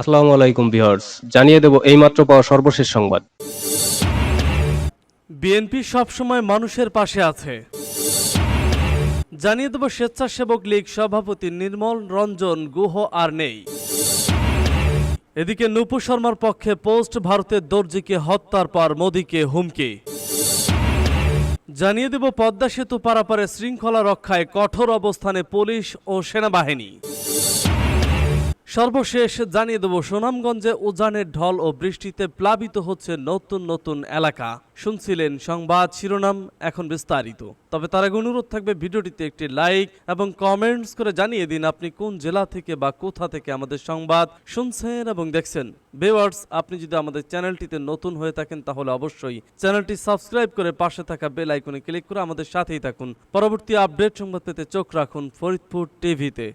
আসসালামু আলাইকুম ভিউয়ার্স, জানিয়ে দেব এইমাত্র পাওয়া সর্বশেষ সংবাদ। বিএনপি সবসময় মানুষের পাশে আছে। জানিয়ে দেব স্বেচ্ছাসেবক লীগ সভাপতি নির্মল, রঞ্জন, গুহ আর নেই। এদিকে নুপু শর্মার পক্ষে পোস্ট ভারতের দর্জিকে হত্যার পর মোদীকে হুমকি। জানিয়ে দেব পদ্মা সেতু পারাপারে শৃঙ্খলা রক্ষায় কঠোর অবস্থানে পুলিশ ও সেনাবাহিনী। সর্বশেষ জানিয়ে দেব, সুনামগঞ্জে উজানের ঢল ও বৃষ্টিতে প্লাবিত হচ্ছে নতুন নতুন এলাকা। শুনছিলেন সংবাদ শিরোনাম, এখন বিস্তারিত। তবে তার আগে অনুরোধ থাকবে ভিডিওটিতে একটি লাইক এবং কমেন্টস করে জানিয়ে দিন আপনি কোন জেলা থেকে বা কোথা থেকে আমাদের সংবাদ শুনছেন এবং দেখছেন। বেওয়ার্স আপনি যদি আমাদের চ্যানেলটিতে নতুন হয়ে থাকেন, তাহলে অবশ্যই চ্যানেলটি সাবস্ক্রাইব করে পাশে থাকা বেল আইকনে ক্লিক করে আমাদের সাথেই থাকুন। পরবর্তী আপডেট সংবাদ পেতে চোখ রাখুন ফরিদপুর টিভিতে।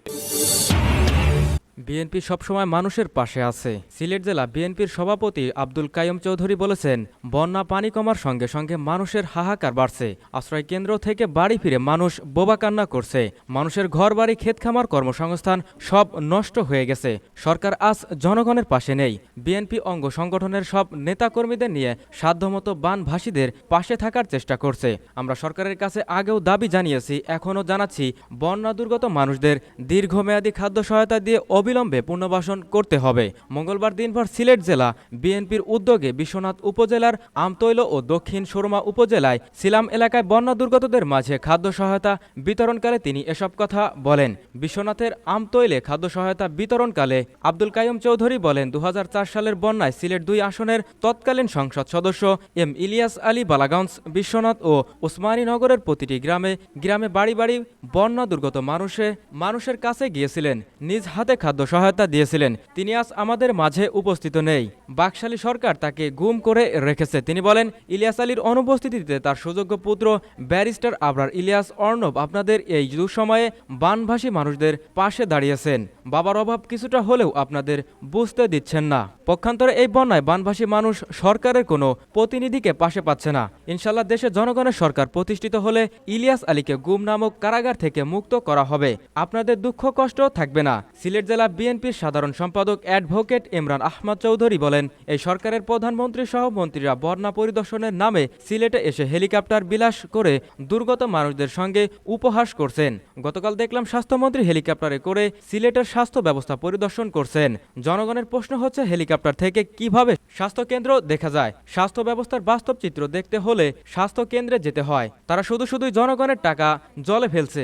বিএনপি সবসময় মানুষের পাশে আছে। সিলেট জেলা বিএনপির সভাপতি আব্দুল কাইম চৌধুরী বলেছেন, বন্যা পানি কমার সঙ্গে সঙ্গে মানুষের হাহাকার বাড়ছে। আশ্রয় কেন্দ্র থেকে বাড়ি ফিরে মানুষ বোবা কান্না করছে। মানুষের ঘর বাড়ি ক্ষেত খামার, কর্মসংস্থান সব নষ্ট হয়ে গেছে। সরকার আজ জনগণের পাশে নেই। বিএনপি অঙ্গ সংগঠনের সব নেতাকর্মীদের নিয়ে সাধ্যমতো বানভাসীদের পাশে থাকার চেষ্টা করছে। আমরা সরকারের কাছে আগেও দাবি জানিয়েছি, এখনও জানাচ্ছি, বন্যা দুর্গত মানুষদের দীর্ঘমেয়াদী খাদ্য সহায়তা দিয়ে অবিলম্বে পুনর্বাসন করতে হবে। মঙ্গলবার দিনভর সিলেট জেলা বিএনপির উদ্যোগে বিশ্বনাথ উপজেলার আমতৈল ও দক্ষিণ সুরমা উপজেলায় সিলাম এলাকায় বন্যা দুর্গতদের মাঝে খাদ্য সহায়তা বিতরণকালে তিনি এসব কথা বলেন। বিশ্বনাথের আমতৈলে খাদ্য সহায়তা বিতরণকালে আব্দুল কাইম চৌধুরী বলেন দু হাজার চার সালের বন্যায় সিলেট দুই আসনের তৎকালীন সংসদ সদস্য এম ইলিয়াস আলী বালাগঞ্জ, বিশ্বনাথ ও উসমানীনগরের প্রতিটি গ্রামে গ্রামে বাড়ি বাড়ি বন্যা দুর্গত মানুষে, মানুষের কাছে গিয়েছিলেন। নিজ হাতে খাদ্য সহায়তা দিয়েছিলেন। তিনি আজ আমাদের মাঝে উপস্থিত নেই। বাকশালী সরকার তাকে গুম করে রেখেছে। তিনি বলেন, ইলিয়াস আলীর অনুপস্থিতিতে তার সুযোগ্য পুত্র ব্যারিস্টার আবরার ইলিয়াস অর্ণব আপনাদের এই দুঃসময়ে বানভাসী মানুষদের পাশে দাঁড়িয়েছেন। বাবার অভাব কিছুটা হলেও আপনাদের বুঝতে দিচ্ছেন না। পক্ষান্তরে এই বন্যায় বানভাসী মানুষ সরকারের কোনো প্রতিনিধিকে পাশে পাচ্ছে না। ইনশাল্লাহ দেশে জনগণের সরকার প্রতিষ্ঠিত হলে ইলিয়াস আলীকে গুম নামক কারাগার থেকে মুক্ত করা হবে। আপনাদের দুঃখ কষ্ট থাকবে না। সিলেট জেলা বিএনপির সাধারণ সম্পাদক অ্যাডভোকেট ইমরান আহমদ চৌধুরী বলেন, এই সরকারের প্রধানমন্ত্রী সহ মন্ত্রীরা বন্যা পরিদর্শনের নামে সিলেটে এসে হেলিকপ্টার বিলাস করে দুর্গত মানুষদের সঙ্গে উপহাস করছেন। গতকাল দেখলাম স্বাস্থ্যমন্ত্রী হেলিকপ্টারে করে সিলেটের স্বাস্থ্য ব্যবস্থা পরিদর্শন করছেন। জনগণের প্রশ্ন হচ্ছে, হেলিকপ্টার থেকে কীভাবে স্বাস্থ্য কেন্দ্র দেখা যায়? স্বাস্থ্য ব্যবস্থার বাস্তব চিত্র দেখতে হলে স্বাস্থ্য কেন্দ্রে যেতে হয়। তারা শুধু শুধুই জনগণের টাকা জলে ফেলছে।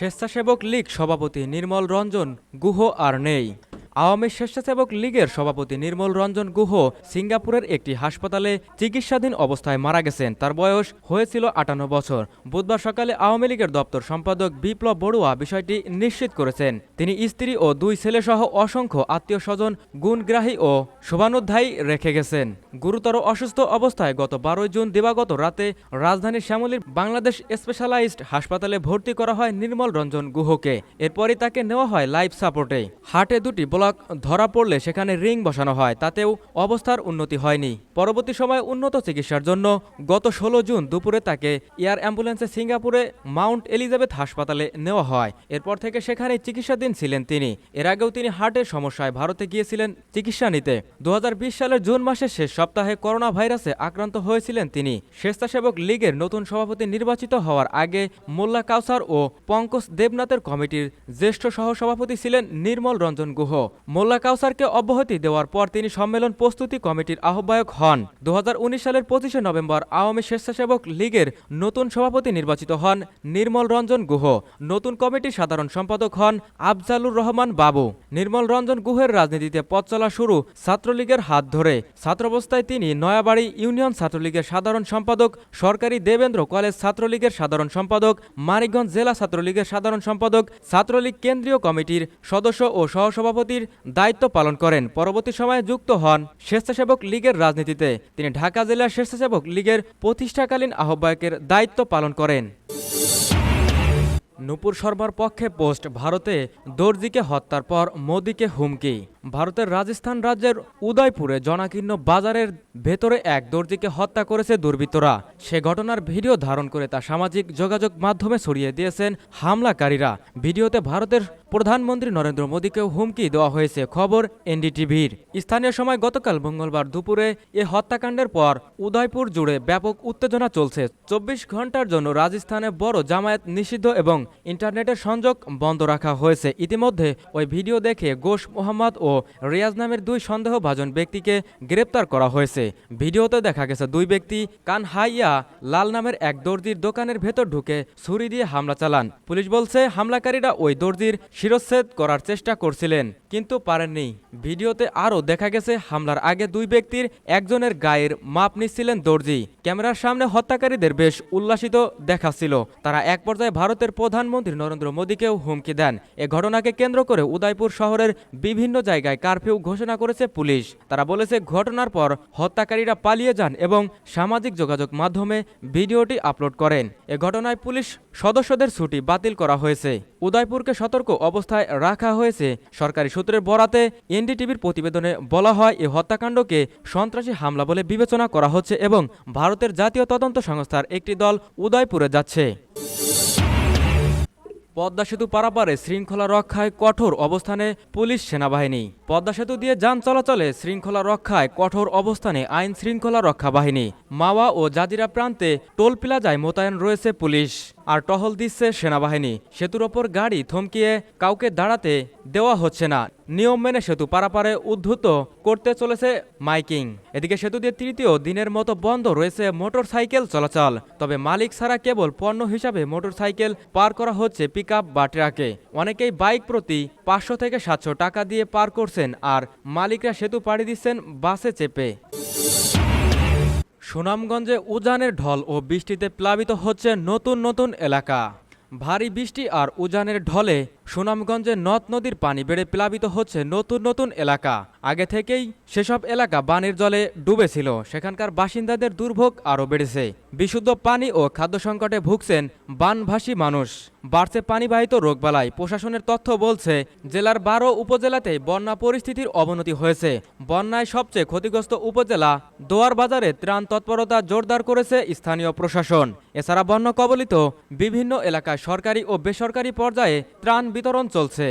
স্বেচ্ছাসেবক লীগ সভাপতি নির্মল রঞ্জন গুহ আর নেই। আওয়ামী স্বেচ্ছাসেবক লীগের সভাপতি নির্মল রঞ্জন গুহ সিঙ্গাপুরের একটি হাসপাতালে চিকিৎসাধীন অবস্থায় মারা গেছেন। তার বয়স হয়েছিল আটান্ন বছর। বুধবার সকালে আওয়ামী লীগের দপ্তর সম্পাদক বিপ্লব বড়ুয়া বিষয়টি নিশ্চিত করেছেন। তিনি স্ত্রী ও দুই ছেলেসহ অসংখ্য আত্মীয় স্বজন গুণগ্রাহী ও শোভানুধ্যায়ী রেখে গেছেন। গুরুতর অসুস্থ অবস্থায় গত বারোই জুন দিবাগত রাতে রাজধানীর শ্যামলীর বাংলাদেশ স্পেশালাইজড হাসপাতালে ভর্তি করা হয় নির্মল রঞ্জন গুহকে। এরপরই তাকে নেওয়া হয় লাইফ সাপোর্টে। হার্টে দুটি ব্লক ধরা পড়লে সেখানে রিং বসানো হয়, তাতেও অবস্থার উন্নতি হয়নি। পরবর্তী সময়ে উন্নত চিকিৎসার জন্য গত ষোলো জুন দুপুরে তাকে এয়ার অ্যাম্বুলেন্সে সিঙ্গাপুরে মাউন্ট এলিজাবেথ হাসপাতালে নেওয়া হয়। এরপর থেকে সেখানে চিকিৎসাধীন ছিলেন তিনি। এর আগেও তিনি হার্টের সমস্যায় ভারতে গিয়েছিলেন চিকিৎসা নিতে। দু হাজার বিশ সালের জুন মাসের শেষ সপ্তাহে করোনা ভাইরাসে আক্রান্ত হয়েছিলেন তিনি। স্বেচ্ছাসেবক লীগের নতুন সভাপতি নির্বাচিত হওয়ার আগে মোল্লা কাউসার ও পঙ্কজ দেবনাথের কমিটির জ্যেষ্ঠ সহসভাপতি ছিলেন নির্মল রঞ্জন গুহ। মোল্লা কাউসারকে অব্যাহতি দেওয়ার পর তিনি সম্মেলন প্রস্তুতি কমিটির আহ্বায়ক হন। দু সালের পঁচিশে নভেম্বর আওয়ামী স্বেচ্ছাসেবক লীগের নতুন সভাপতি নির্বাচিত হন নির্মল রঞ্জন গুহ। নতুন কমিটির সাধারণ সম্পাদক হন আফজালুর রহমান বাবু। নির্মল রঞ্জন গুহের রাজনীতিতে পথ চলা শুরু ছাত্রলীগের হাত ধরে। ছাত্রাবস্থায় তিনি নয়াবাড়ি ইউনিয়ন ছাত্রলীগের সাধারণ সম্পাদক, সরকারি দেবেন্দ্র কলেজ ছাত্রলীগের সাধারণ সম্পাদক, মানিকগঞ্জ জেলা ছাত্রলীগের সাধারণ সম্পাদক, ছাত্রলীগ কেন্দ্রীয় কমিটির সদস্য ও সহসভাপতির দায়িত্ব পালন করেন। পরবর্তী সময়ে যুক্ত হন স্বেচ্ছাসেবক লীগের রাজনীতিতে। তিনি ঢাকা জেলা স্বেচ্ছাসেবক লীগের প্রতিষ্ঠাকালীন আহ্বায়কের দায়িত্ব পালন করেন। নূপুর শর্মার পক্ষে পোস্ট, ভারতে দর্জিকে হত্যার পর মোদীকে হুমকি। ভারতের রাজস্থান রাজ্যের উদয়পুরে জনাকীর্ণ বাজারের ভেতরে এক দর্জিকে হত্যা করেছে দুর্বৃত্তরা। সে ঘটনার ভিডিও ধারণ করে তা সামাজিক যোগাযোগ মাধ্যমে ছড়িয়ে দিয়েছেন হামলাকারীরা। ভিডিওতে ভারতের প্রধানমন্ত্রী নরেন্দ্র মোদীকেও হুমকি দেওয়া হয়েছে। খবর এনডিটিভির। স্থানীয় সময় গতকাল মঙ্গলবার দুপুরে এ হত্যাকাণ্ডের পর উদয়পুর জুড়ে ব্যাপক উত্তেজনা চলছে। চব্বিশ ঘণ্টার জন্য রাজস্থানে বড় জামায়াত নিষিদ্ধ এবং ইন্টারনেটের সংযোগ বন্ধ রাখা হয়েছে। ইতিমধ্যে ওই ভিডিও দেখে গোশ মোহাম্মদ ও রিয়াজ নামের দুই সন্দেহভাজন ব্যক্তিকে গ্রেপ্তার করা হয়েছে। ভিডিওতে দেখা গেছে, দুই ব্যক্তি কানহাইয়া লাল নামের এক দর্জির দোকানের ভেতর ঢুকে ছুরি দিয়ে হামলা চালান। পুলিশ বলছে, হামলাকারীরা ওই দর্জির শিরচ্ছেদ করার চেষ্টা করছিলেন, কিন্তু পারেননি। ভিডিওতে আরও দেখা গেছে, হামলার আগে দুই ব্যক্তির একজনের গায়ের মাপ নিচ্ছিলেন দর্জি। ক্যামেরার সামনে হত্যাকারীদের বেশ উল্লাসিত দেখাচ্ছিল। তারা এক পর্যায়ে ভারতের প্রধানমন্ত্রী নরেন্দ্র মোদীকেও হুমকি দেন। এ ঘটনাকে কেন্দ্র করে উদয়পুর শহরের বিভিন্ন জায়গায় কারফিউ ঘোষণা করেছে পুলিশ। তারা বলেছে, ঘটনার পর হত্যাকারীরা পালিয়ে যান এবং সামাজিক যোগাযোগ মাধ্যমে ভিডিওটি আপলোড করেন। এ ঘটনায় পুলিশ সদস্যদের ছুটি বাতিল করা হয়েছে। উদয়পুরকে সতর্ক অবস্থায় রাখা হয়েছে। সরকারি সূত্রের বরাতে এনডিটিভির প্রতিবেদনে বলা হয় এই হত্যাকাণ্ডকে সন্ত্রাসী হামলা বলে বিবেচনা করা হচ্ছে এবং ভারতের জাতীয় তদন্ত সংস্থার একটি দল উদয়পুরে যাচ্ছে। পদ্মা সেতু পারাপারে শৃঙ্খলা রক্ষায় কঠোর অবস্থানে পুলিশ সেনাবাহিনী। পদ্মা সেতু দিয়ে যান চলাচলে শৃঙ্খলা রক্ষায় কঠোর অবস্থানে আইন শৃঙ্খলা রক্ষা বাহিনী। মাওয়া ও জাজিরা প্রান্তে টোল প্লাজায় মোতায়েন রয়েছে পুলিশ। আর টহল দিচ্ছে সেনাবাহিনী। সেতুর ওপর গাড়ি থমকিয়ে কাউকে দাঁড়াতে দেওয়া হচ্ছে না। নিয়ম মেনে সেতু পারাপারে উদ্ধুত করতে চলেছে মাইকিং। এদিকে সেতু দিয়ে তৃতীয় দিনের মতো বন্ধ রয়েছে মোটর সাইকেল চলাচল। তবে মালিক ছাড়া কেবল পণ্য হিসাবে মোটর সাইকেল পার করা হচ্ছে পিক বা ট্রাকে। অনেকেই বাইক প্রতি পাঁচশো থেকে সাতশো টাকা দিয়ে পার করছেন আর মালিকরা সেতু পাড়ি দিচ্ছেন বাসে চেপে। সুনামগঞ্জে উজানের ঢল ও বৃষ্টিতে প্লাবিত হচ্ছে নতুন নতুন এলাকা। ভারী বৃষ্টি আর উজানের ঢলে সুনামগঞ্জে নদ নদীর পানি বেড়ে প্লাবিত হচ্ছে নতুন নতুন এলাকা। আগে থেকেই সেসব এলাকা বানের জলে ডুবেছিল। সেখানকার বাসিন্দাদের দুর্ভোগ আরও বেড়েছে। বিশুদ্ধ পানি ও খাদ্য সংকটে ভুগছেন বানভাসী মানুষ। বাড়ছে পানিবাহিত রোগবালাই। প্রশাসনের তথ্য বলছে, জেলার বারো উপজেলাতেই বন্যা পরিস্থিতির অবনতি হয়েছে। বন্যায় সবচেয়ে ক্ষতিগ্রস্ত উপজেলা দোয়ার বাজারে ত্রাণ তৎপরতা জোরদার করেছে স্থানীয় প্রশাসন। এছাড়া বন্যা কবলিত বিভিন্ন এলাকায় সরকারি ও বেসরকারি পর্যায়ে ত্রাণ বিতরণ চলছে।